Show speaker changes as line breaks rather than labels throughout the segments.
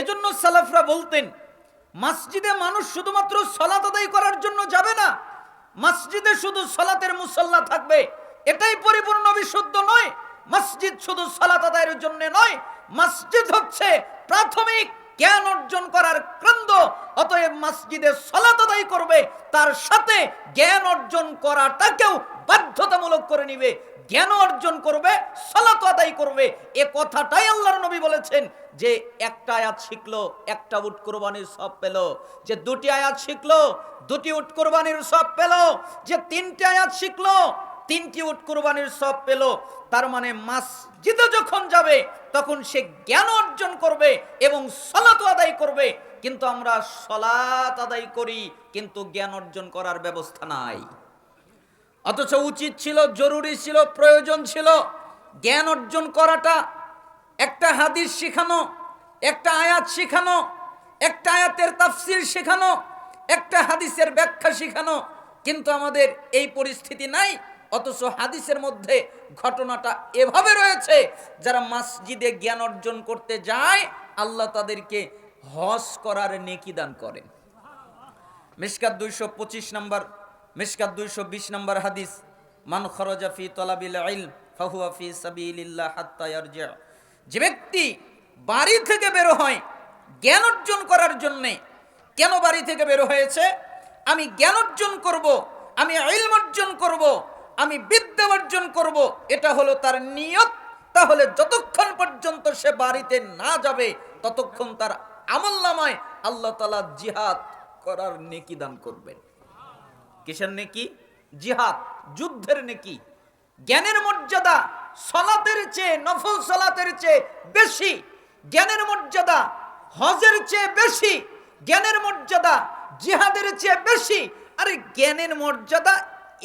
এজন্য সালাফরা বলতেন, মসজিদে মানুষ শুধুমাত্র সলাত আদায় করার জন্য যাবে না। মসজিদে শুধু সলাতের মুসল্লা থাকবে। এটাই পরিপূর্ণ বিশুদ্ধ নয়। মসজিদ শুধু সলাত আদায়ের জন্য নয়। মসজিদ হচ্ছে প্রাথমিক জ্ঞান অর্জন করার কেন্দ্র। অতএব মসজিদে সলাত আদায় করবে। তার সাথে জ্ঞান অর্জন করাটাকেও বাধ্যতামূলক করে নিবে, জ্ঞান অর্জন করবে, সালাত আদায় করবে। এ কথাটাই আল্লাহর নবী বলেছেন যে একটা আয়াত শিখলো, একটা উট কোরবানির সব পেল। যে দুটি আয়াত শিখলো, দুটি উট কোরবানির সব পেল। যে তিনটি আয়াত শিখলো, তিনটি উট কোরবানির সব পেল। তার মানে মসজিদে যখন যাবে, তখন সে জ্ঞান অর্জন করবে এবং সলাত আদায় করবে। কিন্তু আমরা সলাত আদায় করি, কিন্তু জ্ঞান অর্জন করার ব্যবস্থা নাই। অথচ উচিত ছিল, জরুরি ছিল, প্রয়োজন ছিল। জ্ঞান অর্জন করাটা, একটা হাদিস শেখানো, একটা আয়াত শেখানো, একটা আয়াতের তাফসির শেখানো, একটা হাদিসের ব্যাখ্যা শেখানো। কিন্তু আমাদের এই পরিস্থিতি নাই, অথচ হাদিসের মধ্যে ঘটনাটা এভাবে রয়েছে, যারা মসজিদে জ্ঞান অর্জন করতে যায়, আল্লাহ তাদেরকে হজ করার নেকি দান করেন। মিসকাত দুইশো পঁচিশ নম্বর মিসকাত দুইশো বিশ নম্বর হাদিস, মান খরজা ফি তলাবিল ইলম, ফাহুয়া ফি সাবিলিল্লাহ হাত্তা ইয়ারজিআ যে ব্যক্তি বাড়ি থেকে বের হয় জ্ঞান অর্জন করার জন্যে, কেন বাড়ি থেকে বের হয়েছে? আমি জ্ঞান অর্জন করব, আমি ইলম অর্জন করব, আমি বিদ্যা অর্জন করব, এটা হলো তার নিয়ত। তাহলে যতক্ষণ পর্যন্ত সে বাড়িতে না যাবে, ততক্ষণ তার আমল আল্লাহ তালা জিহাদ করার নেকি দান করবেন। কিসের নেকি? জিহাদ, যুদ্ধের নেকি। জ্ঞানের মর্যাদা সলাতের চেয়ে, নফল সলাতের চেয়ে বেশি। জ্ঞানের মর্যাদা হজের চেয়ে বেশি। জ্ঞানের মর্যাদা জিহাদের চেয়ে বেশি। আরে জ্ঞানের মর্যাদা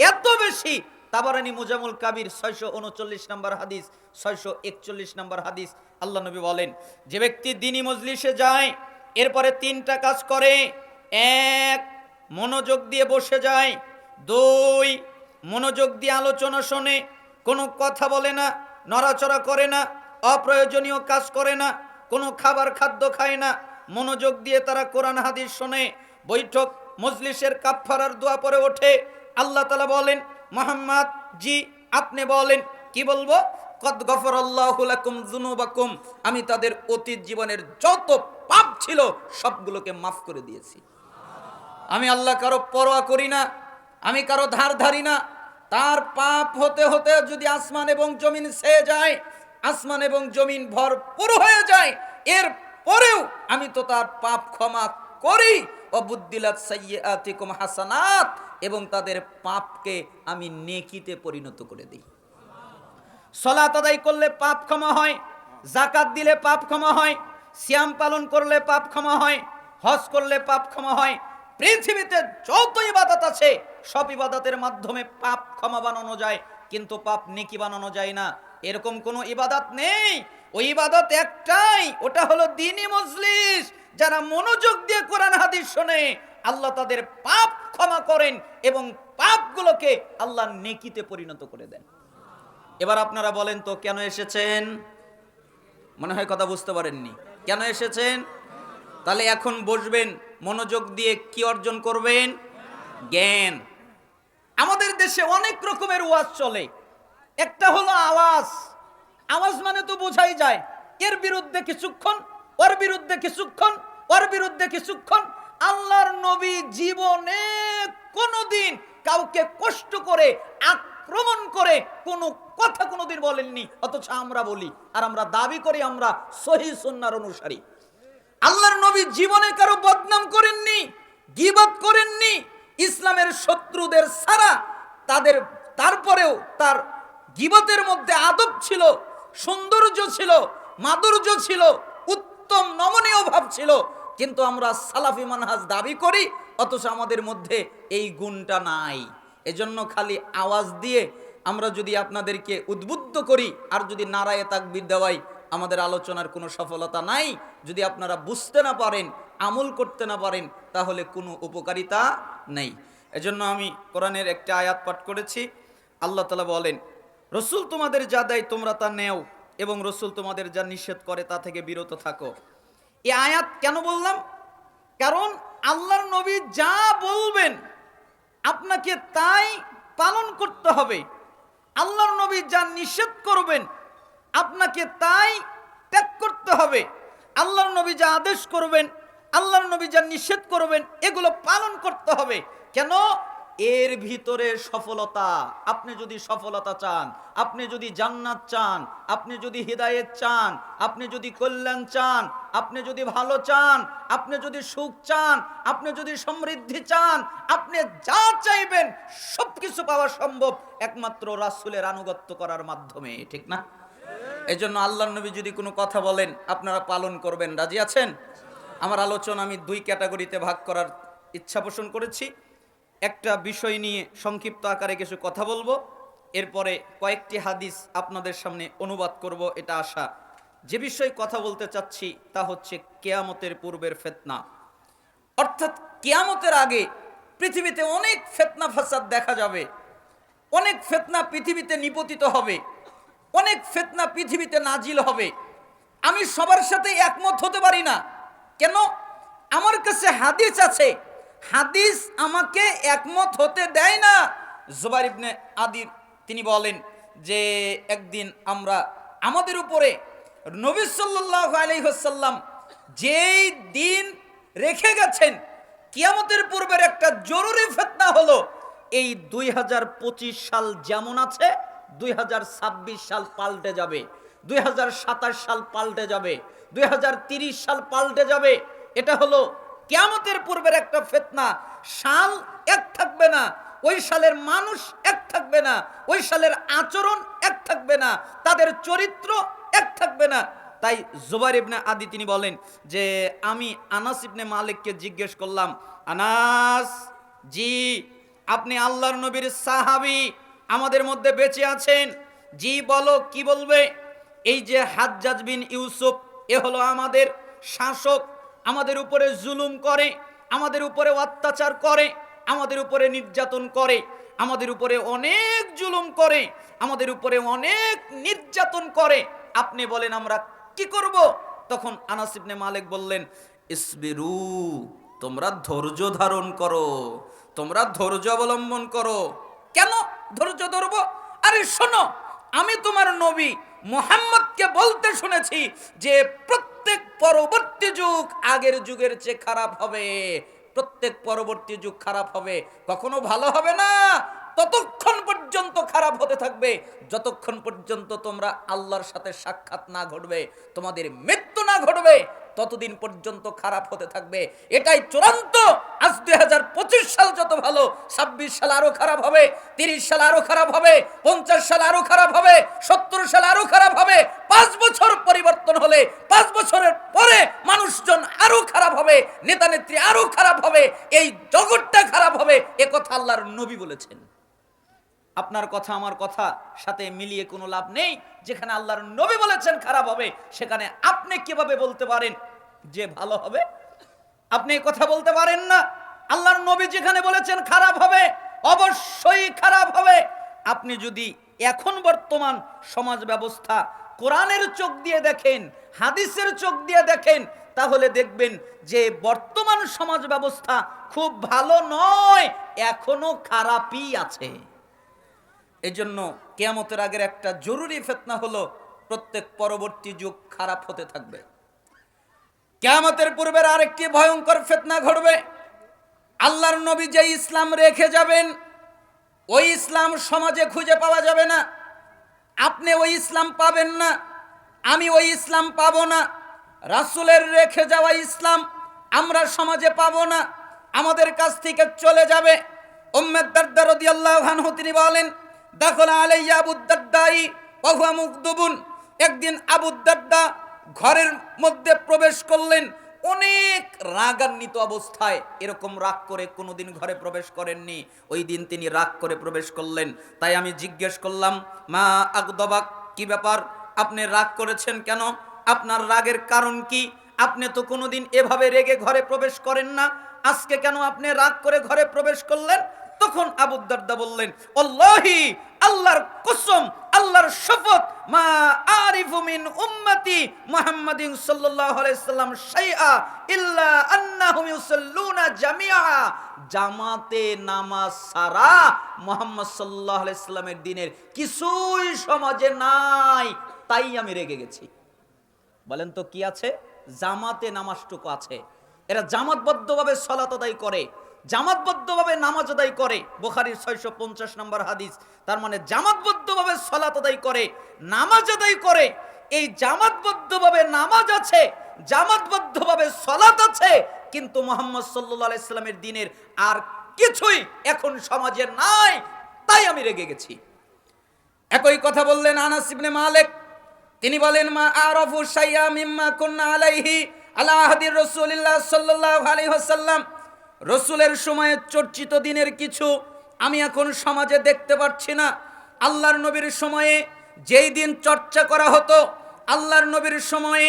এত বেশি। তাবারানি মুজামুল কাবির ছয়শো উনচল্লিশ নম্বর হাদিস, ছয়শো একচল্লিশ নম্বর হাদিস আল্লাহ নবী বলেন, যে ব্যক্তি দিনী মজলিসে যায়, এরপরে তিনটা কাজ করে। এক মনোযোগ দিয়ে বসে যায়। দুই, মনোযোগ দিয়ে আলোচনা শোনে। কোনো কথা বলে না, নড়াচড়া করে না, অপ্রয়োজনীয় কাজ করে না, কোনো খাবার খাদ্য খায় না। মনোযোগ দিয়ে তারা কোরআন, হাদিস শোনে। বৈঠক, মজলিসের কাফফারার দোয়া পরে ওঠে। আল্লাহ তালা বলেন, মোহাম্মদ, জি, আপনি বলেন। কি বলব? কদ গফর আল্লাহুলাকুম জুনুবাকুম আমি তাদের অতীত জীবনের যত পাপ ছিল, সবগুলোকে মাফ করে দিয়েছি। আমি আল্লাহ কারও পরোয়া করি না, আমি কারও ধার ধারি না। তার পাপ হতে হতে যদি আসমান এবং জমিন সে যায়, আসমান এবং জমিন ভরপুর হয়ে যায়, এর পরেও আমি তো তার পাপ ক্ষমা করি। হাসানাত, এবং তাদের পাপকে আমি নেকিতে পরিণত করে দিই। সলাত আদায় করলে পাপ ক্ষমা হয় জাকাত দিলে পাপ ক্ষমা হয় শ্যাম পালন করলে পাপ ক্ষমা হয়, হজ করলে পাপ ক্ষমা হয় পৃথিবীতে যত ইবাদত আছে, সব ইবাদতের মাধ্যমে পাপ ক্ষমা বানানো যায়, কিন্তু পাপ নেকি বানানো যায় না। এরকম কোনো ইবাদত নেই। ওই ইবাদত একটাই, ওটা হলো দিনী মজলিস। যারা মনোযোগ দিয়ে কোরআন হাদিস শোনে, আল্লাহ তাদের পাপ ক্ষমা করেন এবং পাপগুলোকে আল্লাহ নেকিতে পরিণত করে দেন। এবার আপনারা বলেন তো, কেন এসেছেন? মনে হয় কথা বুঝতে পারেননি। কেন এসেছেন? তাহলে এখন বসবেন, মনোযোগ দিয়ে কি অর্জন করবেন? জ্ঞান। আমাদের দেশে অনেক রকমের ওয়াজ চলে। একটা হলো আওয়াজ। আওয়াজ মানে তো বোঝাই যায়। এর বিরুদ্ধে কিছুক্ষণ, ওর বিরুদ্ধে কিছুক্ষণ, ওর বিরুদ্ধে কিছুক্ষণ। আল্লাহর নবী জীবনে কোনোদিন কাউকে কষ্ট করে, আক্রমণ করে কোনো কথা কোনোদিন বলেননি। অথচ আমরা বলি, আর আমরা দাবি করি আমরা সহি সুন্নার অনুসারী। আল্লাহর নবী জীবনে কারও বদনাম করেননি গিবত করেননি, ইসলামের শত্রুদের সারা তাদের, তারপরেও তার গিবতের মধ্যে আদব ছিল, সৌন্দর্য ছিল, মাধুর্য ছিল, উত্তম নমনীয় ভাব ছিল। কিন্তু আমরা সালাফি মানহাজ দাবি করি, অথচ আমাদের মধ্যে এই গুণটা নাই। এজন্য খালি আওয়াজ দিয়ে আমরা যদি আপনাদেরকে উদ্বুদ্ধ করি, আর যদি নারায়ে তাকবির দেওয়াই আমাদের আলোচনার কোনো সফলতা নাই যদি আপনারা বুঝতে না পারেন, আমল করতে না পারেন, তাহলে কোনো উপকারিতা নেই। এজন্য আমি কোরআনের একটা আয়াত পাঠ করেছি। আল্লাহ তালা বলেন, রসুল তোমাদের যা দেয় তোমরা তা নেও এবং রসুল তোমাদের যা নিষেধ করে তা থেকে বিরত থাকো। এই আয়াত কেন বললাম? কারণ আল্লাহর নবী যা বলবেন, আপনাকে তাই পালন করতে হবে। আল্লাহর নবী যা নিষেধ করবেন, আপনাকে তাই ত্যাগ করতে হবে। আল্লাহর নবী যা আদেশ করবেন, আল্লাহর নবী যা নিষেধ করবেন, এগুলো পালন করতে হবে। কেন? এর ভিতরে সফলতা। আপনি যদি সফলতা চান, আপনি যদি জান্নাত চান, আপনি যদি হৃদায়ত চান, আপনি যদি কল্যাণ চান, আপনি যদি ভালো চান, আপনি যদি সুখ চান, আপনি যদি সমৃদ্ধি চান, আপনি যা চাইবেন সব কিছু পাওয়া সম্ভব, একমাত্র রাসুলের আনুগত্য করার মাধ্যমে, ঠিক না? এই জন্য আল্লাহ নবী যদি কোনো কথা বলেন, আপনারা পালন করবেন। রাজি আছেন? আমার আলোচনা আমি দুই ক্যাটাগরিতে ভাগ করার ইচ্ছা পোষণ করেছি। একটা বিষয় নিয়ে সংক্ষিপ্ত আকারে কিছু কথা বলব। এরপরে কয়েকটি হাদিস আপনাদের সামনে অনুবাদ করব, এটা আশা। যে বিষয়ে কথা বলতে চাচ্ছি, তা হচ্ছে কেয়ামতের পূর্বের ফেতনা। অর্থাৎ কেয়ামতের আগে পৃথিবীতে অনেক ফেতনা ফাসাদ দেখা যাবে। অনেক ফেতনা পৃথিবীতে নিপতিত হবে। অনেক ফেতনা পৃথিবীতে নাজিল হবে। আমি সবার সাথে একমত হতে পারি না। কেন? আমার কাছে হাদিস আছে। হাদিস আমাকে একমত হতে দেয় না। জুবাইর ইবনে আদির তিনি বলেন যে, একদিন আমরা, আমাদের উপরে নবী সাল্লাল্লাহু আলাইহি ওয়াসাল্লাম যেই দিন রেখে গেছেন, কিয়ামতের পূর্বের একটা জরুরি ফেতনা হলো, এই দুই হাজার পঁচিশ সাল যেমন আছে দুই হাজার ছাব্বিশ সাল পাল্টে যাবে। দুই হাজার সাতাশ সাল পাল্টে যাবে। দুই সাল পাল্টে যাবে। এটা হলো কেয়ামতের পূর্বের একটা ফেতনা। সাল এক থাকবে না, ওই সালের মানুষ এক থাকবে না, ওই সালের আচরণ এক থাকবে না, তাদের চরিত্র এক থাকবে না। তাই জুবাইর ইবনে আদি তিনি বলেন যে, আমি আনাস ইবনে মালিককে জিজ্ঞেস করলাম, আনাস, জি, আপনি আল্লাহর নবীর সাহাবি আমাদের মধ্যে বেঁচে আছেন। জি, বলো, কি বলবে? এই যে হাজ্জাজ বিন ইউসুফ, এ হলো আমাদের শাসক। আমাদের উপরে জুলুম করে, আমাদের উপরে অত্যাচার করে, আমাদের উপরে নির্যাতন করে, আমাদের উপরে অনেক জুলুম করে, আমাদের উপরে অনেক নির্যাতন করে। আপনি বলেন, আমরা কি করব? তখন আনাস ইবনে মালিক বললেন, ইসবিরু, তোমরা ধৈর্য ধারণ করো, তোমরা ধৈর্য অবলম্বন করো। কেন? ধৈর্য ধরবো। আরে শোনো, আমি তোমার নবী মোহাম্মদকে বলতে শুনেছি যে প্রত্যেক পরবর্তী যুগ আগের যুগের চেয়ে খারাপ হবে। প্রত্যেক পরবর্তী যুগ খারাপ হবে। কখনো ভালো হবে না, ততক্ষণ পর্যন্ত খারাপ হতে থাকবে। যতক্ষণ পর্যন্ত তোমরা আল্লাহর সাথে সাক্ষাৎ না ঘটবে, তোমাদের মৃত্যু না ঘটবে ততদিন পর্যন্ত খারাপ হতে থাকবে। এটাই চূড়ান্ত। আজ দুই হাজার পঁচিশ সাল যত ভালো, ছাব্বিশ সাল আরও খারাপ হবে, তিরিশ সাল আরও খারাপ হবে, পঞ্চাশ সাল আরও খারাপ হবে, সত্তর সাল আরও খারাপ হবে, পাঁচ বছর পরিবর্তন হলে, পাঁচ বছরের পরে মানুষজন আরও খারাপ হবে নেতা নেত্রী আরও খারাপ হবে, এই জগৎটা খারাপ হবে, এ কথা আল্লাহর নবী বলেছেন। আপনার কথা, আমার কথা সাথে মিলিয়ে কোনো লাভ নেই। যেখানে আল্লাহর নবী বলেছেন খারাপ হবে, সেখানে আপনি কীভাবে বলতে পারেন যে ভালো হবে? আপনি কথা বলতে পারেন না। আল্লাহর নবী যেখানে বলেছেন খারাপ হবে, অবশ্যই খারাপ হবে। আপনি যদি এখন বর্তমান সমাজ ব্যবস্থা কোরআনের চোখ দিয়ে দেখেন, হাদিসের চোখ দিয়ে দেখেন, তাহলে দেখবেন যে বর্তমান সমাজ ব্যবস্থা খুব ভালো নয়, এখনও খারাপই আছে। এই জন্য কেয়ামতের আগের একটা জরুরি ফেতনা হলো প্রত্যেক পরবর্তী যুগ খারাপ হতে থাকবে। কেয়ামতের পূর্বের আরেকটি ভয়ঙ্কর ফেতনা ঘটবে। আল্লাহর নবী যে ইসলাম রেখে যাবেন, ওই ইসলাম সমাজে খুঁজে পাওয়া যাবে না। আপনি ওই ইসলাম পাবেন না, আমি ওই ইসলাম পাবো না। রাসূলের রেখে যাওয়া ইসলাম আমরা সমাজে পাব না, আমাদের কাছ থেকে চলে যাবে। উম্মেদ দারদা রাদিয়াল্লাহু আনহু তিনি বলেন একদিন আবু দারদা ঘরের মধ্যে প্রবেশ করলেন, অনেক রাগান্বিত অবস্থায়। এরকম রাগ করে কোনোদিন ঘরে প্রবেশ করেননি। ওই দিন তিনি রাগ করে প্রবেশ করলেন। তাই আমি জিজ্ঞেস করলাম, মা আগদবাক কি ব্যাপার? আপনি রাগ করেছেন কেন? আপনার রাগের কারণ কি? আপনি তো কোনোদিন এভাবে রেগে ঘরে প্রবেশ করেন না। আজকে কেন আপনি রাগ করে ঘরে প্রবেশ করলেন? তখন আবু দারদা বললেন অল্লাহি আল্লাহর কসম, আল্লাহর শপথ, মা আরিফু মিন উম্মতি মুহাম্মাদিন সাল্লাল্লাহু আলাইহি সাল্লাম শাইআ ইল্লা আন্নাহুম ইউসাল্লুনা জামিআ। জামাতে নামাজ সারা মুহাম্মদ সাল্লাল্লাহু আলাইহি সাল্লামের দিনের কিছুই সমাজে নাই, তাই আমি রেগে গেছি। বলেন তো কি আছে? জামাতে নামাজটুকু আছে। এরা জামাতবদ্ধভাবে সলাত আদায় করে। জামাতবদ্ধভাবে নামাজ আদায় করে। বোখারির ছয়শো পঞ্চাশ নম্বর হাদিস। তার মানে জামাতবদ্ধভাবে সলাত আদায় করে, নামাজ আদায় করে। এই জামাতবদ্ধভাবে নামাজ আছে, জামাতবদ্ধভাবে সলাত আছে, কিন্তু মোহাম্মদ সাল্লাহ ইসলামের দিনের আর কিছুই এখন সমাজে নাই, তাই আমি রেগে গেছি। একই কথা বললেন আনাস ইবনে মালিক। তিনি বলেন, মা আরফু শাইয়া মিম্মা কুন্না আলাইহি আলা আহাদির রাসূলিল্লাহ সাল্লাল্লাহু আলাইহি ওয়াসাল্লাম। রসুলের সময়ে চর্চিত দিনের কিছু আমি এখন সমাজে দেখতে পাচ্ছি না। আল্লাহর নবীর সময়ে যেই দিন চর্চা করা হতো, আল্লাহর নবীর সময়ে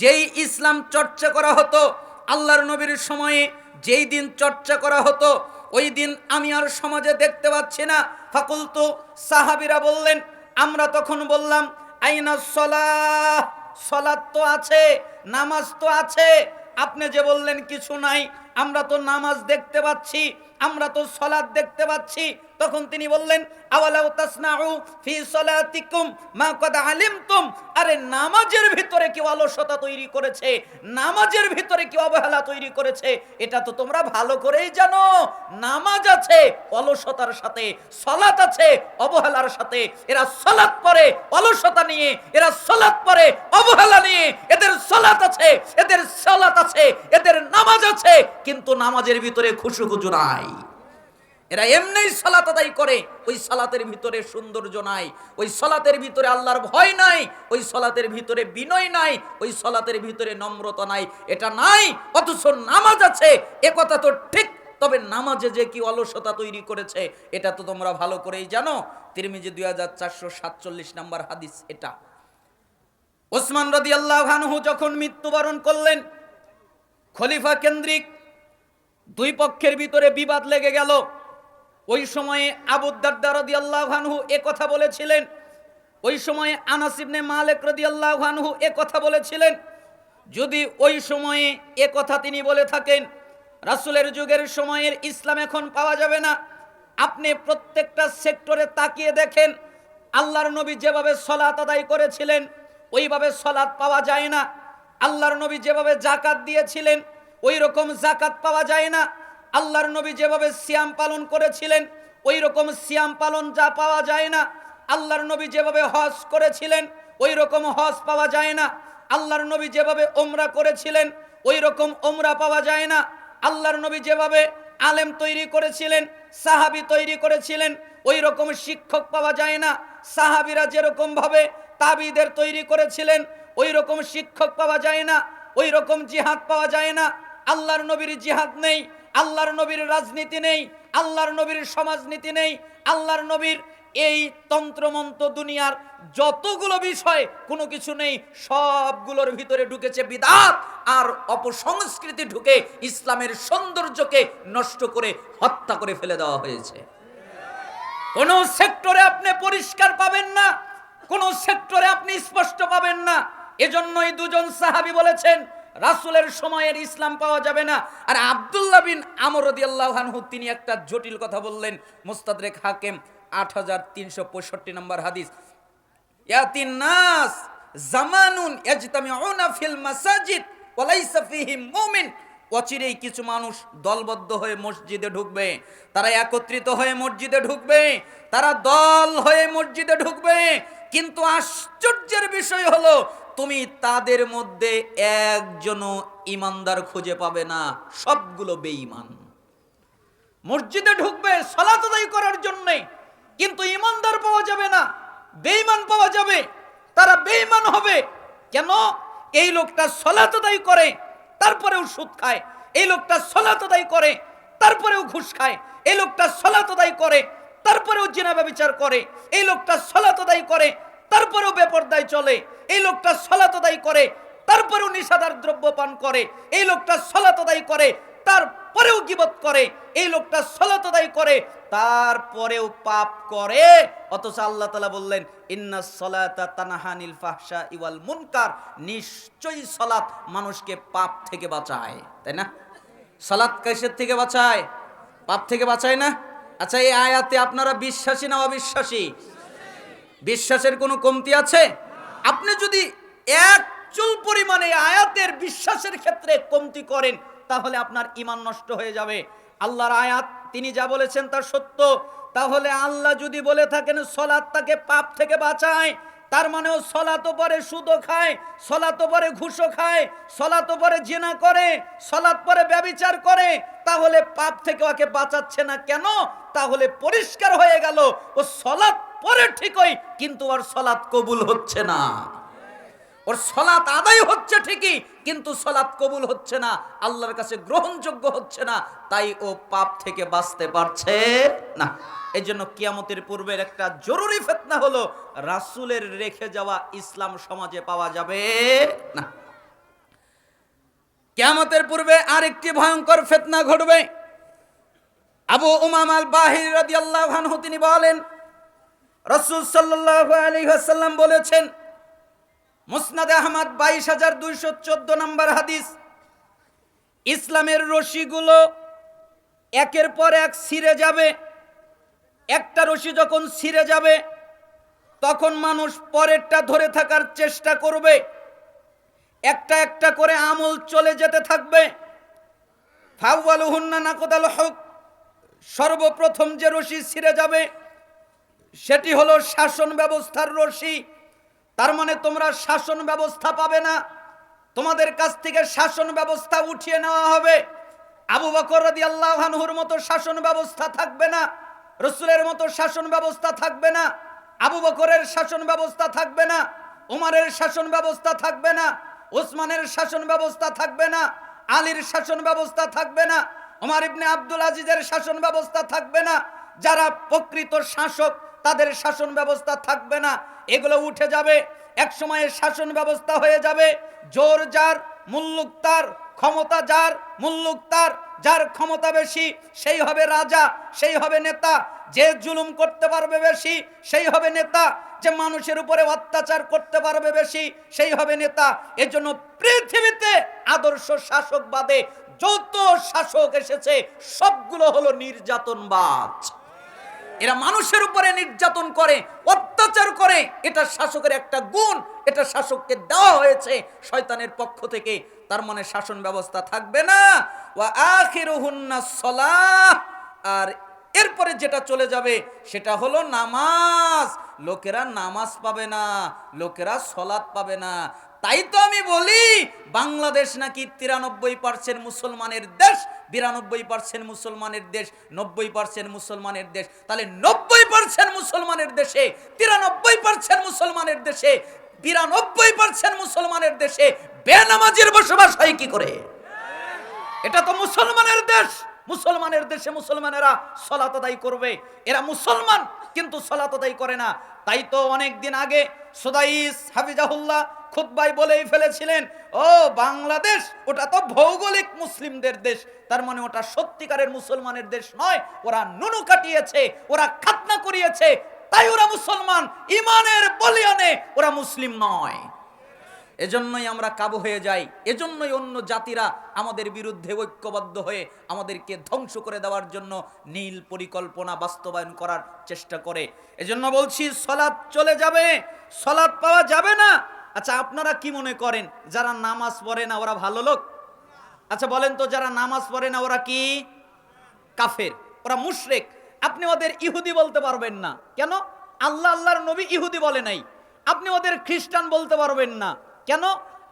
যেই ইসলাম চর্চা করা হতো, আল্লাহর নবীর সময়ে যেই দিন চর্চা করা হতো, ওই দিন আমি আর সমাজে দেখতে পাচ্ছি না। ফাকুলতু সাহাবিরা বললেন, আমরা তখন বললাম, আইনা সলাহ, সলাৎ তো আছে, নামাজ তো আছে আপনি যে বললেন, কিছু নাই, আমরা তো নামাজ দেখতে পাচ্ছি, আমরা তো সলাদ দেখতে পাচ্ছি। তখন তিনি বললেন, আওয়ালাউ আরে নামাজের ভিতরে কি অলসতা তৈরি করেছে, নামাজের ভিতরে কি অবহেলা তৈরি করেছে, এটা তো তোমরা ভালো করেই জানো। নামাজ আছে, অলসতার সাথে, সলাত আছে, অবহেলার সাথে, এরা সলাত পরে অলসতা নিয়ে, এরা সলাত পরে অবহেলা নিয়ে, এদের সলাত আছে, এদের সলাত আছে, এদের নামাজ আছে, কিন্তু নামাজের ভিতরে খুশু খুশু নাই। এরা এমনি সালাত আদায় করে। ওই সালাতের ভিতরে সৌন্দর্য নাই, ওই সালাতের ভিতরে আল্লাহর ভয় নাই, ওই সালাতের ভিতরে বিনয় নাই, ওই সালাতের ভিতরে নম্রতা নাই। এটা নাই, অথচ নামাজ আছে। এ কথা তো ঠিক, তবে নামাজে যে কি অলসতা তৈরি করেছে, এটা তো তোমরা ভালো করেই জানো। তিরমিজি দুই হাজার চারশো সাতচল্লিশ নাম্বার হাদিস এটা। ওসমান রদি আল্লাহ যখন মৃত্যুবরণ করলেন, খলিফা কেন্দ্রিক দুই পক্ষের ভিতরে বিবাদ লেগে গেল। ওই সময়ে আবুদ্দার রদি আল্লাহানহু এ কথা বলেছিলেন। ওই সময়ে আনাসিবনে মালেক রদি আল্লাহানহু এ কথা বলেছিলেন। যদি ওই সময়ে এ কথা তিনি বলে থাকেন, রাসুলের যুগের সময়ের ইসলাম এখন পাওয়া যাবে না। আপনি প্রত্যেকটা সেক্টরে তাকিয়ে দেখেন, আল্লাহর নবী যেভাবে সলাত আদায় করেছিলেন, ওইভাবে সলাত পাওয়া যায় না। আল্লাহর নবী যেভাবে জাকাত দিয়েছিলেন ওই রকম জাকাত পাওয়া যায় না। আল্লাহর নবী যেভাবে সিয়াম পালন করেছিলেন ওই রকম সিয়াম পালন যা পাওয়া যায় না। আল্লাহর নবী যেভাবে হজ করেছিলেন ওই রকম হজ পাওয়া যায় না। আল্লাহর নবী যেভাবে ওমরা করেছিলেন ওই রকম ওমরা পাওয়া যায় না। আল্লাহর নবী যেভাবে আলেম তৈরি করেছিলেন, সাহাবি তৈরি করেছিলেন ওই রকম শিক্ষক পাওয়া যায় না। সাহাবিরা যেরকম ভাবে তাবিদের তৈরি করেছিলেন ওই রকম শিক্ষক পাওয়া যায় না। ওই রকম জিহাদ পাওয়া যায় না। আল্লাহর নবীর জিহাদ নেই। আল্লাহর নবীর রাজনীতি নেই, আল্লাহর নবীর সমাজনীতি নেই, আল্লাহর নবীর এই তন্ত্রমন্ত্র দুনিয়ার যতগুলো বিষয়, কোনো কিছু নেই, সবগুলোর ভিতরে ঢুকেছে বিদাত আর অপসংস্কৃতি ঢুকে ইসলামের সৌন্দর্যকে নষ্ট করে হত্যা করে ফেলে দেওয়া হয়েছে। কোন সেক্টরে আপনি পরিষ্কার পাবেন না, কোন সেক্টরে আপনি স্পষ্ট পাবেন না। এজন্যই দুজন সাহাবি বলেছেন রাসুলের সময়ের ইসলাম পাওয়া যাবে না। আর আবদুল্লাহ বিন আমর আল্লাহানহু তিনি একটা জটিল কথা বললেন। মুস্তাদরেক হাকিম, আট হাজার তিনশো পঁয়ষট্টি নম্বর হাদিস। ইয়াতিন নাস জামানুন ইয়াজতামিউনা ফিল মাসাজিদ ওয়ালাইসা ফিহিম অচিরেই কিছু মানুষ দলবদ্ধ হয়ে মসজিদে ঢুকবে। তারা একত্রিত হয়ে মসজিদে ঢুকবে। তারা দল হয়ে মসজিদে ঢুকবে। কিন্তু আশ্চর্যের বিষয় হলো তুমি তাদের মধ্যে একজনও ইমানদার খুঁজে পাবে না। সবগুলো বেঈমান। মসজিদে ঢুকবে সলাত আদায় করার জন্যে, কিন্তু ইমানদার পাওয়া যাবে না, বেঈমান পাওয়া যাবে, তারা বেঈমান হবে। কেন? এই লোকটা সলাত আদায় করে, তারপরেও সুদ খায়। এই লোকটা সলাত আদায় করে, তারপরেও ঘুষ খায়। এই লোকটা সলাত আদায় করে, তারপরেও জিনা ব্যবচার করে। এই লোকটা সলাত আদায় করে তারপরেও বেপরদায় চলে। এই লোকটা সলাত করে, তারপরেও নিষাদার দ্রব্য পান করে। এই লোকটা সলাত করে, তারপরেও গিবত করে। এই লোকটা সলাত করে, তারপরেও পাপ করে। অথচ আল্লাহ তালা বললেন, ইন্না সলাতা ফাহশা ইওয়াল মুনকার। নিশ্চয়ই সলাত মানুষকে পাপ থেকে বাঁচায়, তাই না? সালাত কাইসের থেকে বাঁচায়? পাপ থেকে বাঁচায় না? আচ্ছা এই আয়াতে আপনারা বিশ্বাসী না অবিশ্বাসী? বিশ্বাসের কোনো কমতি আছে? আপনি যদি এক চুল পরিমাণে আয়াতের বিশ্বাসের ক্ষেত্রে কমতি করেন, তাহলে আপনার ইমান নষ্ট হয়ে যাবে। আল্লাহর আয়াত, তিনি যা বলেছেন তা সত্য। তাহলে আল্লাহ যদি বলে থাকেন, সলাৎ তাকে পাপ থেকে বাঁচায়, তার মানেও সলাতো পরে সুদও খায় সলাতো পরে ঘুষও খায় সলাতো পরে জেনা করে সলাত পরে ব্যবিচার করে, তাহলে পাপ থেকে ওকে বাঁচাচ্ছে না কেন? তাহলে পরিষ্কার হয়ে গেল। ও সলাৎ পরে ঠিকই, কিন্তু ওর সলাৎ কবুল হচ্ছে না। ওর সলাৎ আদায় হচ্ছে ঠিকই, কিন্তু সলাৎ কবুল হচ্ছে না, আল্লাহর কাছে গ্রহণযোগ্য হচ্ছে না, তাই ও পাপ থেকে বাঁচতে পারছে না। এই জন্য কিয়ামতের পূর্বের একটা জরুরি ফেতনা হলো, রাসুলের রেখে যাওয়া ইসলাম সমাজে পাওয়া যাবে না। কিয়ামতের পূর্বে আরেকটি ভয়ঙ্কর ফেতনা ঘটবে। আবু উমাম আল বাহির রাদিয়াল্লাহু আনহু তিনি বলেন রাসূল সাল্লাল্লাহু আলাইহি ওয়াসাল্লাম বলেছেন, মুসনাদে আহমদ বাইশ হাজার দুইশো চোদ্দ নম্বর হাদিস, ইসলামের রশিগুলো একের পর এক ছিঁড়ে যাবে, একটা রশি যখন ছিঁড়ে যাবে, তখন মানুষ পরেরটা ধরে থাকার চেষ্টা করবে, একটা একটা করে আমল চলে যেতে থাকবে। ফাওয়ালুহুন্না নাকদাল হক, সর্বপ্রথম যে রশি ছিঁড়ে যাবে সেটি হলো শাসন ব্যবস্থার রশি। তার মানে তোমরা শাসন ব্যবস্থা পাবে না। তোমাদের কাছ থেকে শাসন ব্যবস্থা উঠিয়ে নেওয়া হবে। আবু বকর রাদি আল্লাহানহুর মতো শাসন ব্যবস্থা থাকবে না। রসুলের মতো শাসন ব্যবস্থা থাকবে না। আবু বকরের শাসন ব্যবস্থা থাকবে না। উমারের শাসন ব্যবস্থা থাকবে না। ওসমানের শাসন ব্যবস্থা থাকবে না। আলীর শাসন ব্যবস্থা থাকবে না। ওমর ইবনে আব্দুল আজিজের শাসন ব্যবস্থা থাকবে না। যারা প্রকৃত শাসক তাদের শাসন ব্যবস্থা থাকবে না। এগুলো উঠে যাবে এক সময়ে শাসন ব্যবস্থা হয়ে যাবে। জোর যার, মুল্লুক তার, ক্ষমতা যার, মুল্লুক তার, যার ক্ষমতা বেশি, সেই হবে রাজা, সেই হবে নেতা। যে জুলুম করতে পারবে বেশি, সেই হবে নেতা। যে মানুষের উপরে অত্যাচার করতে পারবে বেশি, সেই হবে নেতা। এজন্য পৃথিবীতে আদর্শ শাসক বাদে যত শাসক এসেছে, সবগুলো হলো নির্যাতনবাজ। এরা মানুষের উপরে নির্যাতন করে, অত্যাচার করে। এটা শাসকের একটা গুণ, এটা শাসককে দেওয়া হয়েছে শয়তানের পক্ষ থেকে। তার মানে শাসন ব্যবস্থা থাকবে না। আর এরপরে যেটা চলে যাবে, সেটা হলো নামাজ। লোকেরা নামাজ পাবে না, লোকেরা সলাৎ পাবে না। তাই তো আমি বলি, বাংলাদেশ নাকি তিরানব্বই পার্সেন্ট মুসলমানের দেশ বিরানব্বই পার্সেন্ট মুসলমানের দেশ, নব্বই পার্সেন্ট মুসলমানের দেশ, তাহলে নব্বই পার্সেন্ট মুসলমানের দেশে, তিরানব্বই পার্সেন্ট মুসলমানের দেশে, বিরানব্বই পার্সেন্ট মুসলমানের দেশে বেনামাজির বসবাস হয় কি করে? এটা তো মুসলমানের দেশ। মুসলমানের দেশে মুসলমানেরা সলাত আদায় করবে। এরা মুসলমান, কিন্তু সলাত করে না। তাই তো অনেক দিন আগে সুদাইস হাফিজাহুল্লাহ খুদ্বাই বলেই ফেলেছিলেন, ও বাংলাদেশ, ওটা তো ভৌগোলিক মুসলিমদের দেশ। তার মানে ওটা সত্যিকারের মুসলমানের দেশ নয়। ওরা নুনু কাটিয়েছে, ওরা খাতনা করিয়েছে। তাই ওরা মুসলমান, ইমানের বলিয়ানে ওরা মুসলিম নয়। এজন্যই আমরা কাবু হয়ে যাই। এজন্যই অন্য জাতিরা আমাদের বিরুদ্ধে ঐক্যবদ্ধ হয়ে আমাদেরকে ধ্বংস করে দেওয়ার জন্য নীল পরিকল্পনা বাস্তবায়ন করার চেষ্টা করে। এজন্য বলছি, সলাৎ চলে যাবে। সলাৎ পাওয়া যাবে না। আচ্ছা আপনারা কি মনে করেন? যারা নামাজ পড়ে না, ওরা ভালো লোক? আচ্ছা বলেন তো, যারা নামাজ পড়ে না, ওরা কি? কাফের। ওরা মুশরেক। আপনি ওদের ইহুদি বলতে পারবেন না। কেন? আল্লাহ, আল্লাহর নবী ইহুদি বলে নাই। আপনি ওদের খ্রিস্টান বলতে পারবেন না। কেন?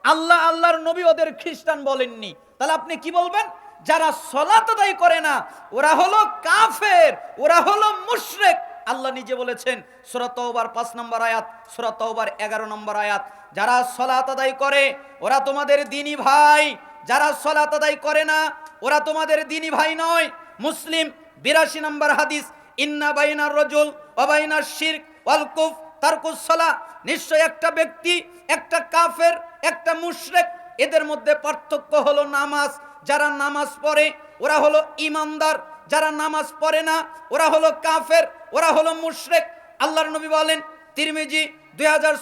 আল্লাহ, আল্লাহর নবী ওদের খ্রিস্টান বলেননি। তাহলে আপনি কি বলবেন? যারা সলাত করে না, ওরা হলো কাফের, ওরা হলো মুশরেক। আল্লাহ নিজে বলেছেন, সূরা তওবার পাঁচ নম্বর আয়াত, সূরা তওবার এগারো নম্বর আয়াত, যারা সলাত আদায় করে, ওরা তোমাদের দিনী ভাই। যারা সলাত আদায় করে না, ওরা তোমাদের দিনী ভাই নয়। মুসলিম, বিরাশি নম্বর হাদিস, ইন্না বাইনার রজুল অবাইনার শিরক, ওয়াল কুফ, তারকুস সলা নিশ্চয় একটা ব্যক্তি, একটা কাফের, একটা মুশরেক, এদের মধ্যে পার্থক্য হলো নামাজ। যারা নামাজ পড়ে, ওরা হলো ইমানদার। যারা নামাজ পড়ে না, ওরা হলো কাফের। ওরা হলো মুশরেক। আল্লাহর নবী বলেন, তিরমিজি দুই হাজার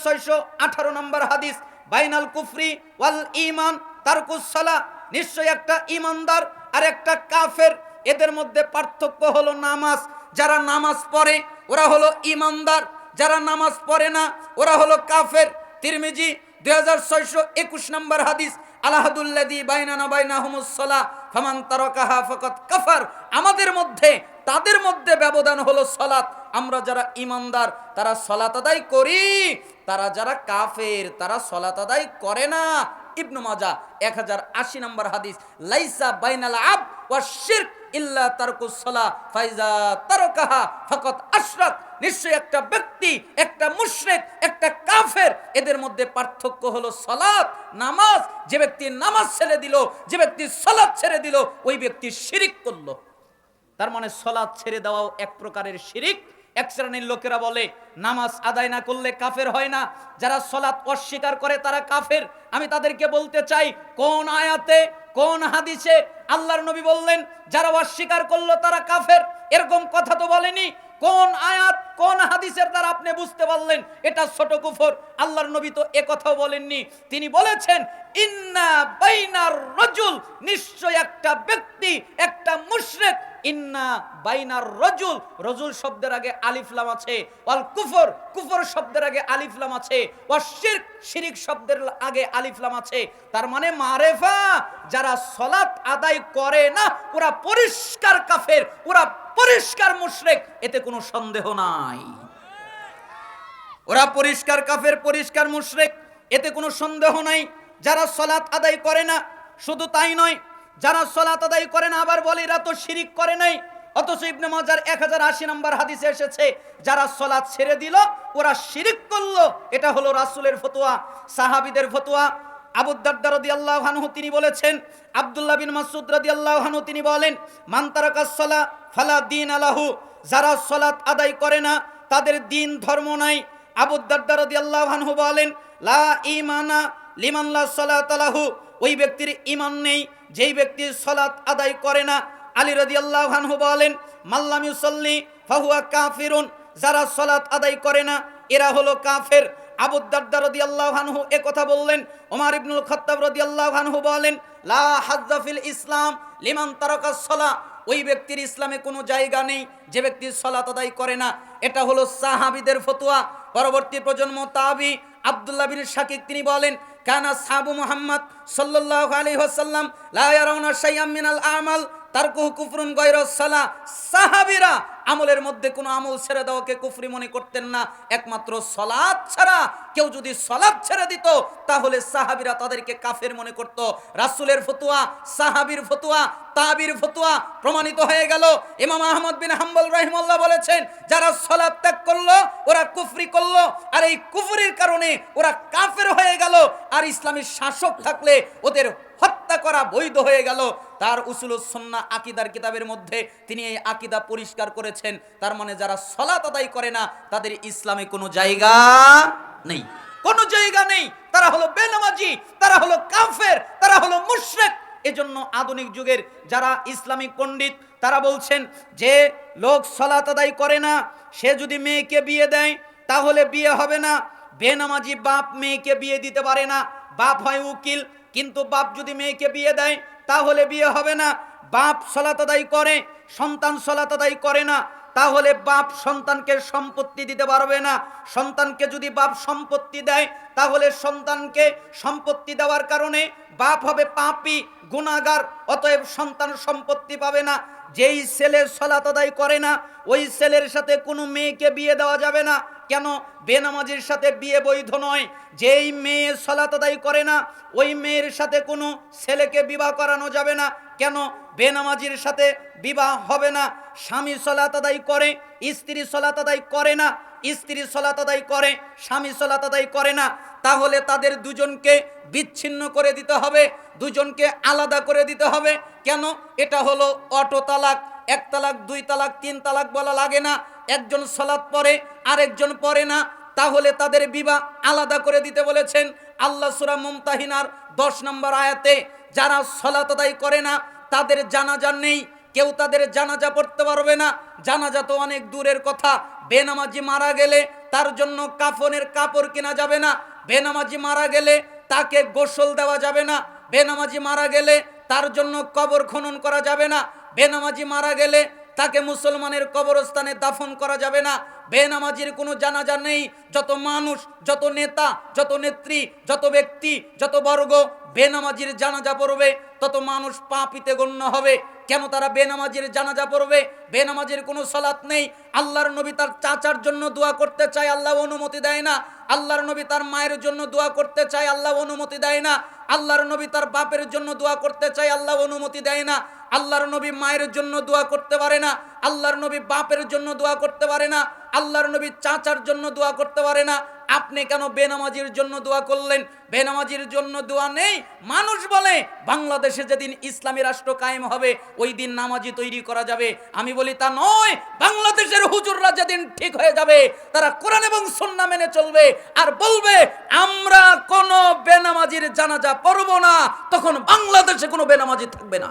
আঠারো নম্বর হাদিস, বাইনাল কুফরি ওয়াল ইমান তারকুসলা নিশ্চয় একটা ইমানদার আর একটা কাফের, এদের মধ্যে পার্থক্য হলো নামাজ। যারা নামাজ পড়ে, ওরা হলো ইমানদার যারা নামাজ পড়ে না, ওরা হলো কাফের। তিরমিজি দুই হাজার ছয়শো একুশ নম্বর হাদিস আলাহাদুল্লাদি বাইনা হুমুসলা ফামান তারকাহা ফকত কাফার। আমাদের মধ্যে তাদের মধ্যে ব্যবধান হলো সলাত। আমরা যারা ইমানদার, তারা সলাত আদায় করি। তারা যারা কাফের, তারা সলাত আদায় করে না। ইবনু মাজা, এক হাজার আশি নম্বর হাদিস, লাইসা বাইনাল আব ওয়া শিরক ইল্লা তারকুস ফাইজা তারকাহা ফকত আশরাক। নিশ্চয় একটা ব্যক্তি, একটা মুশরিক, একটা কাফের, এদের মধ্যে পার্থক্য হলো সালাত, নামাজ। যে ব্যক্তি নামাজ ছেড়ে দিল, যে ব্যক্তি সালাত ছেড়ে দিল, ওই ব্যক্তি শিরিক করল। তার মানে সলাদ ছেড়ে দেওয়াও এক প্রকারের শিরিক। এক শ্রেণির লোকেরা বলে, নামাজ আদায় না করলে কাফের হয় না। যারা সলাৎ অস্বীকার করে তারা কাফের। আমি তাদেরকে বলতে চাই, কোন আয়াতে, কোন হাদিসে আল্লাহর নবী বললেন, যারা অস্বীকার করল তারা কাফের? এরকম কথা তো বলেনি। কোন আয়াত, কোন হাদিসের দ্বারা আপনি বুঝতে পারলেন এটা ছোট কুফর? আল্লাহর নবী তো এ কথাও বলেননি। তিনি বলেছেন, ইন্না বাইনার রজুল, নিশ্চয় একটা ব্যক্তি, একটা মুশরিক। ইন্না বাইনার রজুল রজুল শব্দের আগে আলিফলাম আছে। ওয়াল কুফর কুফর শব্দের আগে আলিফলাম আছে। ওয়া শিরক শব্দের আগে আলিফলাম আছে। তার মানে মারেফা, যারা সলাত আদায় করে না, ওরা পরিষ্কার কাফের, ওরা পরিষ্কার মুশরিক, এতে কোনো সন্দেহ নাই। ওরা পরিষ্কার কাফের, পরিষ্কার মুশরিক, এতে কোনো সন্দেহ নাই। যারা সলাত আদায় করে না, শুধু তাই নয়, যারা সলাত আদায় করে না, আবার বলে এরা তো শিরিক করে নাই। অথচ ইবনে মাজার এক হাজার আশি নম্বর হাদিসে এসেছে, যারা সলাৎ ছেড়ে দিল, ওরা শিরিক করল। এটা হলো রাসূলের ফতোয়া, সাহাবিদের ফতোয়া। আবুদ্দারদা রাদিয়াল্লাহু আনহু তিনি বলেছেন, আব্দুল্লাহ বিন মাসউদ রাদিয়াল্লাহু আনহু তিনি বলেন, মান তারাকাস ফালা দিন আলাহু যারা সলাৎ আদায় করে না, তাদের দিন ধর্ম নাই। আবুদ্দারদা রাদিয়াল্লাহু আনহু বলেন, লা ঈমানা লিমান লা সালাত আলাহু ওই ব্যক্তির ঈমান নেই, যেই ব্যক্তি সলাৎ আদায় করে না। আলী রাদিয়াল্লাহু আনহু বলেন মাল্লাম ইউসাল্লি ফাহুয়া কাফিরুন যারা সলাৎ আদায় করে না, এরা হলো কাফের। আবু দারদা রাদিয়াল্লাহু আনহু এ কথা বললেন, ওমর ইবনুল খাত্তাব রাদিয়াল্লাহু আনহু বলেন, লা হাজ্জা ফিল ইসলাম লিমান তারাকাস সালা। ওই ব্যক্তির ইসলামে কোনো জায়গা নেই, যে ব্যক্তি সলাত আদায় করে না। এটা হলো সাহাবীদের ফতোয়া। পরবর্তী প্রজন্ম তাবি আব্দুল্লাহ বিন শাকিক তিনি বলেন, কানা সাবু মুহাম্মদ আলাইহি ওয়াসাল্লাম লা ইয়ারাউনা শাইআম মিনাল আমাল। তারকুহু কুফরুন গায়রা সালা। সাহাবীরা আমলের মধ্যে কোনো আমল ছেড়ে দেওয়াকে কুফরি মনে করতেন না। একমাত্র সলাদ ছাড়া কেউ যদি সলাদ ছেড়ে দিত, তাহলে সাহাবিরা তাদেরকে কাফের মনে করত। রাসূলের ফতুয়া, সাহাবীর ফতুয়া, তাবির ফতুয়া প্রমাণিত হয়ে গেল। ইমাম আহমদ বিন হাম্বল রহিমাল্লাহ বলেছেন, যারা সলাদ ত্যাগ করল, ওরা কুফরি করল, আর এই কুফরির কারণে ওরা কাফের হয়ে গেল। আর ইসলামী শাসক থাকলে ওদের হত্যা করা বৈধ হয়ে গেল। তার উসুল সন্না আকিদার কিতাবের মধ্যে তিনি এই আকিদা পরিষ্কার করেছেন। তার মানে যারা সলাত আদায় করে না, তাদের ইসলামে কোনো জায়গা নেই। কোনো জায়গা নেই। তারা হলো বেনামাজি, তারা হলো কাফের, তারা হলো মুশরিক। এজন্য আধুনিক যুগের যারা ইসলামিক পণ্ডিত, তারা বলছেন যে লোক সলাত আদায় করে না, সে যদি মেয়েকে বিয়ে দেয়, তাহলে বিয়ে হবে না। বেনামাজি বাপ মেয়েকে বিয়ে দিতে পারে না। বাপ হয় উকিল, কিন্তু বাপ যদি মেয়েকে বিয়ে দেয় তাহলে বিয়ে হবে না। বাপ সলাত আদায় করে, সন্তান সলাত আদায় করে না। তাহলে বাপ সন্তানকে সম্পত্তি দিতে পারবে না। সন্তানকে যদি বাপ সম্পত্তি দেয়, তাহলে সন্তানকে সম্পত্তি দেওয়ার কারণে বাপ হবে পাপি, গুণাগার, অতএব সন্তান সম্পত্তি পাবে না। যেই ছেলে সলাত আদায় করে না, ওই ছেলের সাথে কোনো মেয়েকে বিয়ে দেওয়া যাবে না। কেন বেনামাজির সাথে বিয়ে বৈধ নয়? যেই মেয়ে সলাত আদায় করে না, ওই মেয়ের সাথে কোনো ছেলেকে বিবাহ করানো যাবে না। কেন বেনামাজির সাথে বিবাহ হবে না? স্বামী সলাত আদায় করে, স্ত্রী সলাত আদায় করে না। স্ত্রী সলাত আদায় করে, স্বামী সলাত আদায় করে না। তাহলে তাদের দুজনকে বিচ্ছিন্ন করে দিতে হবে, দুজনকে আলাদা করে দিতে হবে। কেন? এটা হলো অটো তালাক, এক তালাক, দুই তালাক, তিন তালাক বলা লাগে না। একজন সলাৎ পরে আরেকজন পরে না, তাহলে তাদের বিবাহ আলাদা করে দিতে বলেছেন আল্লাহ সুরা মুমতাহিনার দশ নম্বর আয়াতে, যারা সলাত আদায় করে না, তাদের জানাজা নেই, কেউ তাদের জানাজা পড়তে পারবে না, জানাজা তো অনেক দূরের কথা, বেনামাজি মারা গেলে তার জন্য কাফনের কাপড় কেনা যাবে না, বেনামাজি মারা গেলে তাকে গোসল দেওয়া যাবে না, বেনামাজি মারা গেলে তার জন্য কবর খনন করা যাবে না, বেনামাজি মারা গেলে তাকে মুসলমানের কবরস্থানে দাফন করা যাবে না। বেনামাজির কোনো জানাজা নেই। যত মানুষ, যত নেতা, যত নেত্রী, যত ব্যক্তি, যত বর্গ বেনামাজির জানাজা পড়বে, তত মানুষ পাপিতে গণ্য হবে। কেন তারা বেনামাজির জানাজা পড়বে? বেনামাজির কোনো সলাৎ নেই। আল্লাহর নবী তার চাচার জন্য দোয়া করতে চায়, আল্লাহ অনুমতি দেয় না। আল্লাহর নবী তার মায়ের জন্য দোয়া করতে চায়, আল্লাহ অনুমতি দেয় না। আল্লাহর নবী তার বাপের জন্য দোয়া করতে চায়, আল্লাহ অনুমতি দেয় না। আল্লাহর নবী মায়ের জন্য দোয়া করতে পারে না, আল্লাহর নবী বাপের জন্য দোয়া করতে পারে না, আল্লাহর নবী চাচার জন্য দোয়া করতে পারে না। আপনি কেন বেনামাজির জন্য দোয়া করলেন? বেনামাজির জন্য দোয়া নেই। মানুষ বলে, বাংলাদেশে যেদিন ইসলামী রাষ্ট্র কায়েম হবে, ওই দিন নামাজি তৈরি করা যাবে। আমি বলি তা নয়। বাংলাদেশের হুজুররা যেদিন ঠিক হয়ে যাবে, তারা কোরআন এবং সন্না মেনে চলবে আর বলবে, আমরা কোনো বেনামাজির জানাজা পড়ব না। তখন বাংলাদেশে কোনো বেনামাজি থাকবে না।